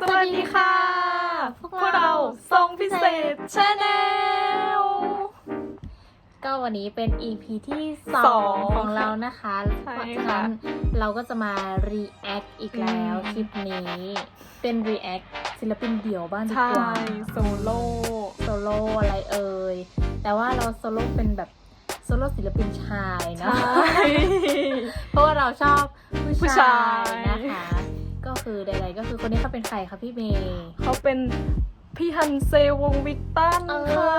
สวัสดีค่ะ พวกเราทรงพิเศษชาแนลก็วันนี้เป็น EP ที่สสอองงของเรานะคะใช่เพราะฉะค่ะนั้นเราก็จะมา react อีกแล้วอืม คลิปนี้ เป็น react ศิลปินเดี่ยวบ้างดีใช่กว่าโซโล่โซโล่อะไรเอ่ย แต่ว่าเราโซโล่เป็นแบบโซโล่ศิลปินชายเนาะใช่เพราะว่าเราชอบผู้ผู้ชาชายย นะคะก็ คือใดๆก็คือคนนี้เขาเป็นใครคะพี่เมย์เขาเป็นพี่ฮันเซวงวิกตันเออค่ะ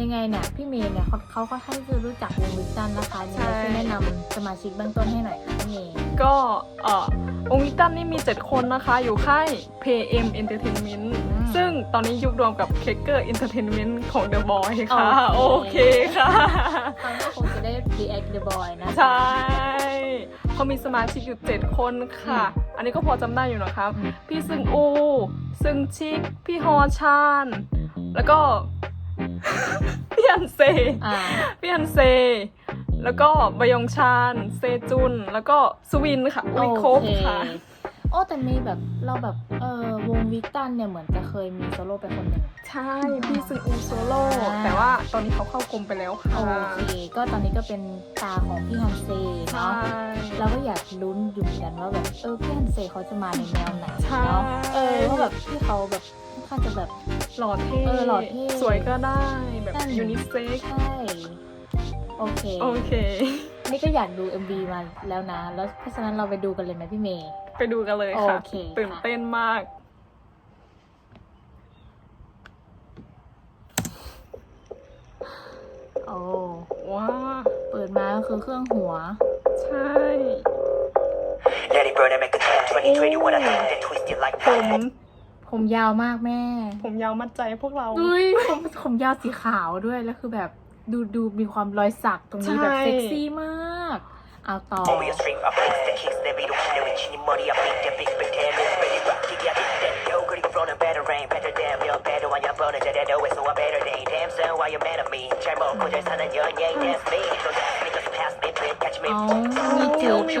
ยังไงเนี่ยพี่เมย์เนี่ยเขาเขาก็ให้จะรู้จักวงวิกตันนะคะยังไงช่วยแนะนำสมาชิกเบื้องต้นให้หน่อยค่ะพี่เมย์ก็เอ่อวงวิกตันนี่มี 7 คนนะคะ อยู่ค่าย PM Entertainment อืมซึ่งตอนนี้ยุครวมกับ k เคเกอร์ Entertainment ของ The Boy ค่ะ โอโอเคเคค่ะฟังก็คงจะได้ react the boy นะคะใช่ เขามีสมาชิกอยู่ 7 คนค่ะอืมอันนี้ก็พอจำได้อยู่นะครับอืมพี่ซึงอู ซึงชิก พี่ฮอชาน แล้วก็ พี่ฮันเซ อ่า พี่ฮันเซ แล้วก็บยองชาน เซจุน แล้วก็สวินค่ะวิคบค่ะ โอ้ แต่มีแบบเราแบบเออวงวิกตันเนี่ยเหมือนจะเคยมีโซโล่ไปคนหนึ่งใช่พี่ซึงอูโซโล่อ่าแต่ว่าตอนนี้เขาเข้ากรมไปแล้วค่ะ โอเคก็ตอนนี้ก็เป็นตาของพี่ฮันเซใช่เนาะเราก็อยากลุ้นอยู่เหมือนกันว่าแบบเออพี่ฮันเซเขาจะมาในแนวไหนใช่เนาะเออเพราะแบบพี่เขาแบบค่อนข้างจะแบบหล่อเท่เออหล่อเท่สวยก็ได้แบบนั่นยูนิเซ็กใช่โอเคโอเค นี่ก็อยากดู MV มาแล้วนะ แล้วเพราะฉะนั้นเราไปดูกันเลยไหมพี่เมย์ ไปดูกันเลยค่ะ โอเคตื่นเต้นมาก โอ้ว้าเปิดมาก็คือเครื่องหัว ใช่ Let it burn and make a change. 2021, I think that twisted like ผม that. ผมยาวมากแม่ผมยาวมัดใจพวกเราเฮ้ยผมผมยาวสีขาวด้วยแล้วคือแบบดูดูมีความรอยสักตรงนี้แบบใช่เซ็กซี่มาก I'll talk. Only a straight the case that we don't know it. Chinny money, I beat the big pretend. It's pretty rough to get it. That yo, good, you run a better rain. Better damn, you're better when you're burning. That I know it's better day. Damn, why you mad at me? Try more, put your son and hmm. your name, that's me. So that's me, just pass me, please catch. Oh, me too, Me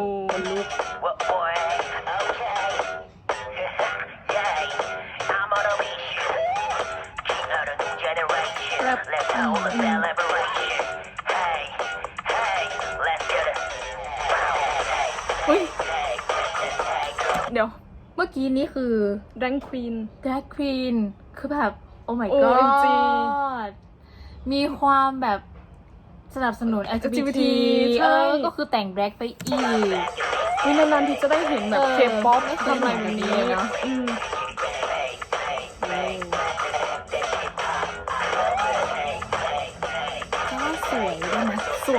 มื่อกี้นี้คือแรงควีน drag queen คือแบบ โอ้ my OMG god มีความแบบสนับสนุน LGBT LGBT ใช่ เออ ก็คือแต่ง drag ไปอีก นี่นานๆที่จะได้เห็นแบบเออเคป๊อปไม่เคยทำอะไรแบบนี้เห็นแบบนี้นะ อืม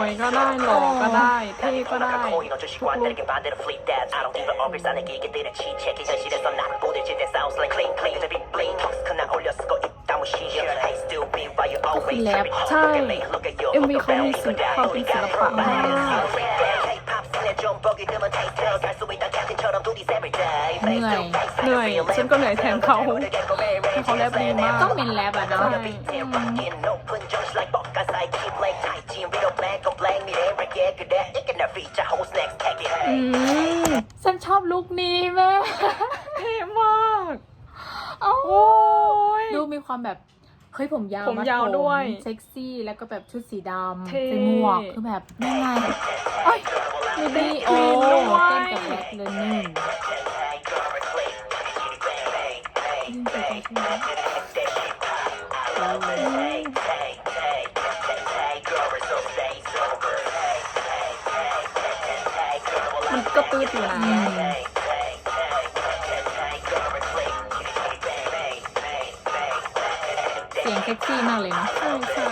วยก็ได้หล่อก็ได้เท่ก็ได้ทุกคนคือแรปใช่เอ็มวีเขามีศิลปความเป็นศิลปะมากเหนื่อยเหนื่อยฉันก็เหนื่อยแทนเขาเขาแรปดีมากต้องเป็นแรปอ่ะเนาะ อืมฉันชอบลุคนี้แม่เท่มากโอ้โอ้ยดูมีความแบบเฮ้ยผมยาวผมยาวด้วย เซ็กซี่แล้วก็แบบชุดสีดำเท่ ใส่หมวกคือแบบยังไงโอ้ยมีแดนี่งคโอ้วีนด้วยเต้นกับแบล็คเลยนี่ยิ่ มันก็ตื้ออยู่นะอืมเสียงเซ็กซี่มากเลยเนาะใช่ใช่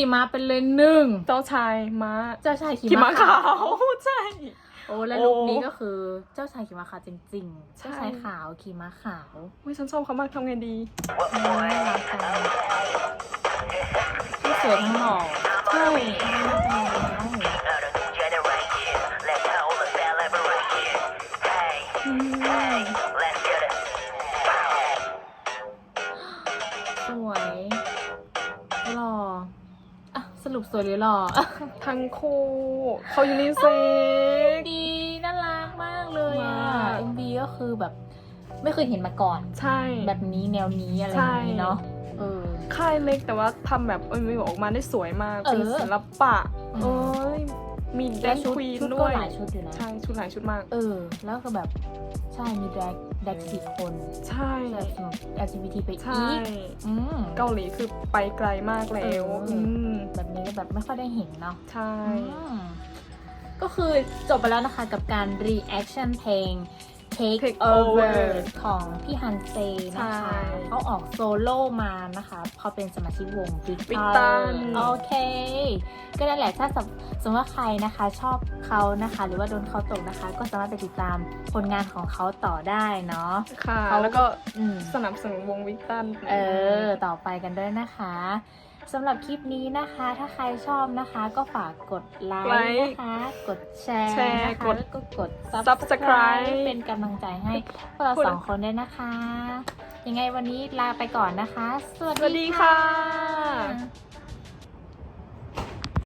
ขี่ม้าเป็นเลยหนึ่งเจ้าชายม้าเจ้าชายขี่ขี่ม้าม้าขาขาว วใช่ โอ้และโอ้ลุคนี้ก็คือเจ้าชายขี่ม้าขาวจริงๆ ใช่ เจ้าชายขาวขี่ม้าขาวอุ้ยฉันชอบเขามากทำไงดีเออน่ารักจังที่สวยทั้งหล่อใช่ Out รุปสวยหรือหล่อทั้งคู่เขายูนิเซ็ก ดีน่ารักมากเลยอะ มาก MV ก็คือแบบ ไม่เคยเห็นมาก่อน ใช่ แบบนี้แนวนี้อะไรอย่างนี้เนาะเออ ค่ายเล็กแต่ว่าทำแบบเอ็มวีออกมาได้สวยมาก เออเป็นศิลปะอืม เอ้ยมีแดและนชุดควีนชุดด้ก็วย หลายชุดอยู่นะ ใช่ ชุดหลายชุดมาก เออ แล้วก็แบบ ใช่มีแดกแดกสี่คนใช่ แบบสนุก LGBT ไปใช่อีกอืมเกาหลีคือไปไกลมากแล้วเอออืมแบบนี้ก็แบบไม่ค่อยได้เห็นเนาะใช่อืมก็คือจบไปแล้วนะคะกับการ reaction เพลง Take Take Over Over ของพี่ฮันเซนะคะใช่เขาออกโซโล่มานะคะ พอเป็นสมาชิกวง Big Big Bang Bang โอเค ก็นั่นแหละถ้าสมสมมติว่าใครนะคะชอบเขานะคะ หรือว่าโดนเขาตกนะคะ ก็สามารถไปติดตามผลงานของเขาต่อได้เนาะค่ะเขาแล้วก็อืมสนับสนุนวงวิกตันเออ ต่อไปกันด้วยนะคะ สำหรับคลิปนี้นะคะ ถ้าใครชอบนะคะ ก็ฝากกดไลค์นะคะ กดแชร์แชร์นะคะกดแล้วก็กด Subscribe subscribe เป็นกำลังใจให้พวกเราพูดสองคนด้วยนะคะ ยังไงวันนี้ลาไปก่อนนะคะ สวัสสวัสดีดีค่ะ ค่ะ